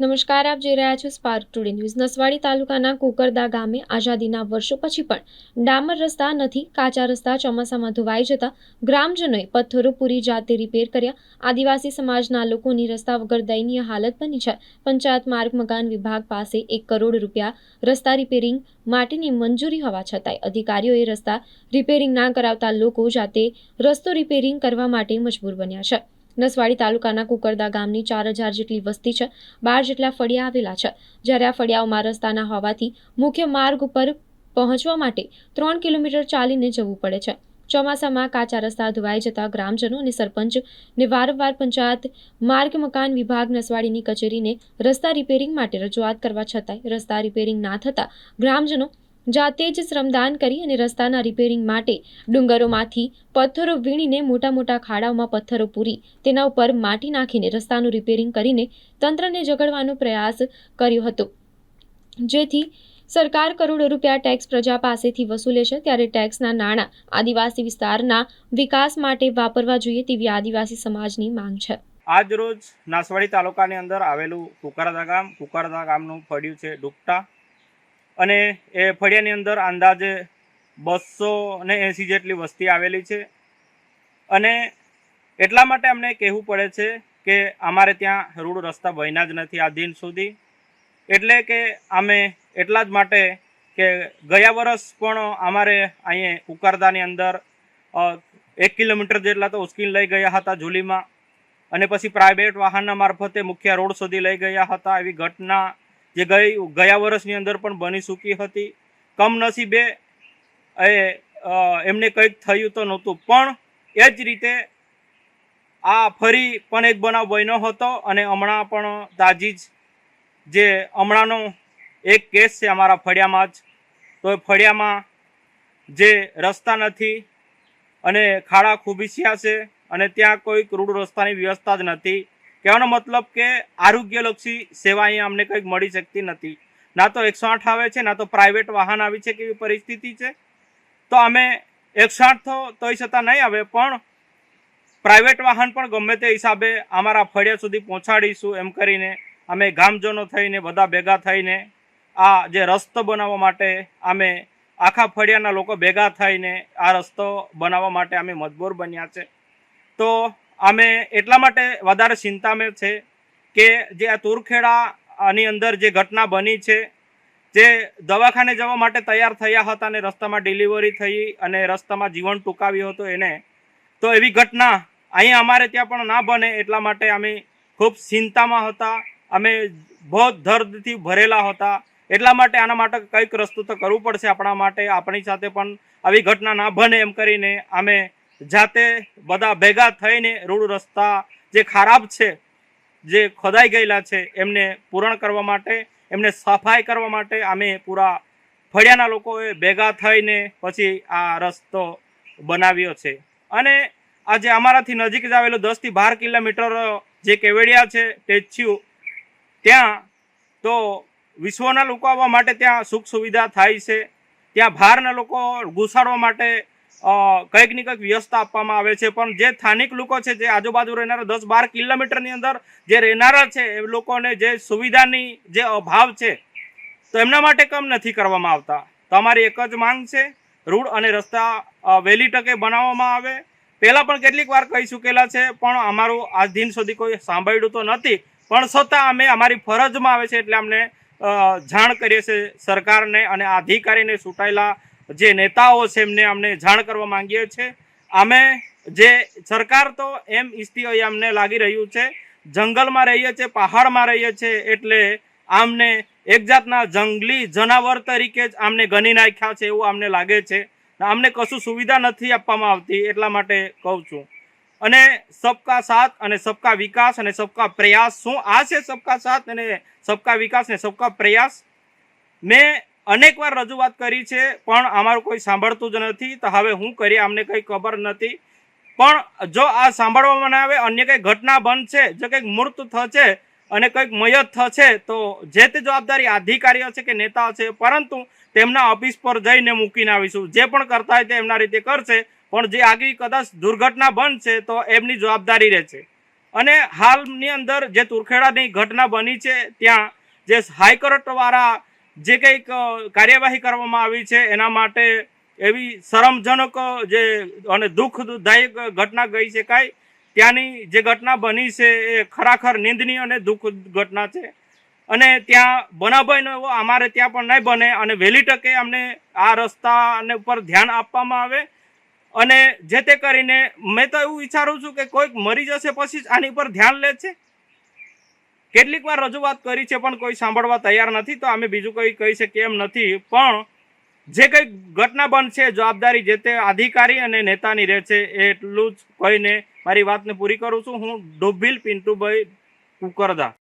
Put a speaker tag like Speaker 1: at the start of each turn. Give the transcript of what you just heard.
Speaker 1: નમસ્કાર, આપ જોઈ રહ્યા છો સ્પાર્ક ટુડે ન્યૂઝ નસવાડી તાલુકાના કુકરદા ગામે આઝાદીના વર્ષો પછી પણ ડામર રસ્તા નથી, કાચા રસ્તા ચોમાસામાં ધોવાઈ જતા ગ્રામજનોએ પથ્થરો પૂરી જાતે રિપેર કર્યા. આદિવાસી સમાજના લોકોની રસ્તા વગર દયનીય હાલત બની છે પંચાયત માર્ગ મકાન વિભાગ પાસે એક કરોડ રૂપિયા રસ્તા રિપેરિંગ માટેની મંજૂરી હોવા છતાંય અધિકારીઓએ રસ્તા રિપેરિંગ ના કરાવતા લોકો જાતે રસ્તો રિપેરિંગ કરવા માટે મજબૂર બન્યા છે. નસવાડી તાલુકાના કુકરદા ગામની ચાર હજાર જેટલી વસ્તી છે. બાર જેટલા ફળિયા આવેલા છે. જ્યારે આ ફળિયાઓમાં રસ્તાના હોવાથી મુખ્ય માર્ગ ઉપર પહોંચવા માટે ત્રણ કિલોમીટર ચાલીને જવું પડે છે. ચોમાસામાં કાચા રસ્તા ધોવાઈ જતા ગ્રામજનો અને સરપંચને વારંવાર પંચાયત, માર્ગ, મકાન વિભાગ, નસવાડીની કચેરીને રસ્તા રિપેરિંગ માટે રજૂઆત કરવા છતાંય રસ્તા રિપેરિંગ ના થતા ગ્રામજનો જાતે જ શ્રમદાન કરી અને રસ્તાના રિપેરિંગ માટે ડુંગરોમાંથી પથ્થરો વીણીને મોટા મોટા ખાડાઓમાં પથ્થરો પૂરી, તેના ઉપર માટી નાખીને રસ્તાનું રિપેરિંગ કરીને તંત્રને જગડવાનો પ્રયાસ કર્યો હતો. જેથી સરકાર કરોડો રૂપિયા ટેક્સ પ્રજા પાસેથી વસૂલે છે, ત્યારે ટેક્સના નાણાં આદિવાસી વિસ્તારના વિકાસ માટે વાપરવા જોઈએ તેવી આદિવાસી સમાજની માંગ છે.
Speaker 2: આજ રોજ નાસવાડી તાલુકાની અંદર આવેલું કુકરદા ગામ, કુકરદા ગામનું પડ્યું છે ડુકટા અને એ ફળિયાની અંદર અંદાજે બસો ને એંસી જેટલી વસ્તી આવેલી છે. અને એટલા માટે અમને કહેવું પડે છે કે અમારે ત્યાં રોડ રસ્તા બન્યા જ નથી આ દિન સુધી. એટલે કે અમે એટલા જ માટે કે ગયા વર્ષ પણ અમારે અહીંયા કુકરદાની અંદર એક કિલોમીટર જેટલા તો ઉચકીને લઈ ગયા હતા ઝૂલીમાં. અને પછી પ્રાઇવેટ વાહનના મારફતે મુખ્ય રોડ સુધી લઈ ગયા હતા એવી ઘટના જે ગઈ, ગયા વર્ષની અંદર પણ બની ચૂકી હતી. કમનસીબે એ એમને કંઈક થયું તો નહોતું. પણ એ જ રીતે આ ફરી પણ એક બનાવ બન્યો હતો અને હમણાં પણ તાજી જ જે હમણાંનો એક કેસ છે અમારા ફળિયામાં જ. તો એ ફળિયામાં જે રસ્તા નથી અને ખાડા ખૂબીસ્યા છે અને ત્યાં કોઈ રોડ રસ્તાની વ્યવસ્થા જ નથી. કહેવાનો મતલબ કે આરોગ્યલક્ષી સેવા અહીંયા અમને કંઈક મળી શકતી નથી. ના તો એકસો આઠ આવે છે, ના તો પ્રાઇવેટ વાહન આવી છે કેવી પરિસ્થિતિ છે? તો અમે એકસો આઠ તોય છતાં નહીં આવે, પણ પ્રાઇવેટ વાહન પણ ગમે તે હિસાબે અમારા ફળિયા સુધી પહોંચાડીશું એમ કરીને અમે ગામજનો થઈને, બધા ભેગા થઈને, આ જે રસ્તો બનાવવા માટે અમે આખા ફળિયાના લોકો ભેગા થઈને આ રસ્તો બનાવવા માટે અમે મજબૂર બન્યા છે. તો અમે એટલા માટે વધારે ચિંતામાં છે કે જે આ તુરખેડાની અંદર જે ઘટના બની છે, જે દવાખાને જવા માટે તૈયાર થયા હતા અને રસ્તામાં ડિલિવરી થઈ અને રસ્તામાં જીવન ટૂંકાવ્યું હતું એને, તો એવી ઘટના અહીંયા અમારે ત્યાં પણ ના બને એટલા માટે અમે ખૂબ ચિંતામાં હતા. અમે બહુ દર્દથી ભરેલા હતા. એટલા માટે આના માટે કંઈક રસ્તો તો કરવું પડશે આપણા માટે, આપણી સાથે પણ આવી ઘટના ના બને એમ કરીને અમે જાતે બધા ભેગા થઈને રોડ રસ્તા જે ખરાબ છે, જે ખોદાઈ ગયેલા છે, એમને પૂરણ કરવા માટે, એમને સફાઈ કરવા માટે અમે પૂરા ફળિયાના લોકોએ ભેગા થઈને પછી આ રસ્તો બનાવ્યો છે. અને આજે અમારાથી નજીક જ આવેલો દસથી બાર કિલોમીટર જે કેવડિયા છે, ટેચ્યુ, ત્યાં તો વિશ્વના લોકો આવવા માટે ત્યાં સુખ સુવિધા થાય છે. ત્યાં બહારના લોકો ઘુસાડવા માટે કંઈક ને કંઈક વ્યવસ્થા આપવામાં આવે છે. પણ જે સ્થાનિક લોકો છે, જે આજુબાજુ રહેનારા દસ બાર કિલોમીટરની અંદર જે રહેનારા છે, એ લોકોને જે સુવિધાની જે અભાવ છે, તો એમના માટે કમ નથી કરવામાં આવતા. તમારી એક જ માંગ છે, રોડ અને રસ્તા વહેલી તકે બનાવવામાં આવે. પહેલાં પણ કેટલીક વાર કહી ચૂકેલા છે, પણ અમારું આજ દિન સુધી કોઈ સાંભળ્યું તો નથી. પણ છતાં અમે અમારી ફરજમાં આવે છે, એટલે અમને જાણ કરીએ છીએ સરકારને અને અધિકારીને ચૂંટાયેલા જે નેતાઓ છે એમને અમને જાણ કરવા માંગીએ છીએ. અમે જે સરકાર તો એમ ઈચ્છતી હોય અમને લાગી રહ્યું છે, જંગલમાં રહીએ છીએ, પહાડમાં રહીએ છીએ, એટલે આમને એક જાતના જંગલી જનાવર તરીકે જ આમને ગણી નાખ્યા છે એવું અમને લાગે છે. અમને કશું સુવિધા નથી આપવામાં આવતી, એટલા માટે કહું છું. અને સબકા સાથ અને સબકા વિકાસ અને સબકા પ્રયાસ, શું આ છે સબકા સાથ અને સબકા વિકાસ ને સબકા પ્રયાસ? મેં અનેકવાર રજૂઆત કરી છે, પણ અમારું કોઈ સાંભળતું જ નથી. તો હવે હું કરીએ, અમને કંઈ ખબર નથી. પણ જો આ સાંભળવામાં ના આવે, અન્ય કંઈ ઘટના બનશે, જો કંઈક મૃત થશે અને કંઈક મયત થશે, તો જે તે જવાબદારી અધિકારીઓ છે કે નેતાઓ છે, પરંતુ તેમના ઓફિસ પર જઈને મૂકીને આવીશું. જે પણ કરતા હોય તે એમના રીતે કરશે, પણ જે આગવી કદાચ દુર્ઘટના બનશે, તો એમની જવાબદારી રહેશે. અને હાલની અંદર જે તુરખેડાની ઘટના બની છે, ત્યાં જે હાઈકોર્ટવાળા જે કંઈક કાર્યવાહી કરવામાં આવી છે, એના માટે એવી શરમજનક જે, અને દુઃખદાયક ઘટના ગઈ છે કાંઈ ત્યાંની જે ઘટના બની છે, એ ખરાખર નિંદનીય અને દુઃખ ઘટના છે. અને ત્યાં બનાભાઈનો એવો અમારે ત્યાં પણ નહીં બને અને વહેલી તકે અમને આ રસ્તાને ઉપર ધ્યાન આપવામાં આવે. અને જે તે કરીને મેં તો એવું વિચારું છું કે કોઈક મરી જશે પછી આની પર ધ્યાન લે છે. કેટલીક વાર રજૂઆત કરી છે, પણ કોઈ સાંભળવા તૈયાર નથી, તો અમે બીજું કંઈ કહી શકીએ એમ નથી. પણ જે કંઈ ઘટના બનશે, જવાબદારી જે તે અધિકારી અને નેતાની રહે છે એટલું જ કહીને મારી વાતને પૂરી કરું છું. હું ડોભીલ પિન્ટુભાઈ કુકરદા.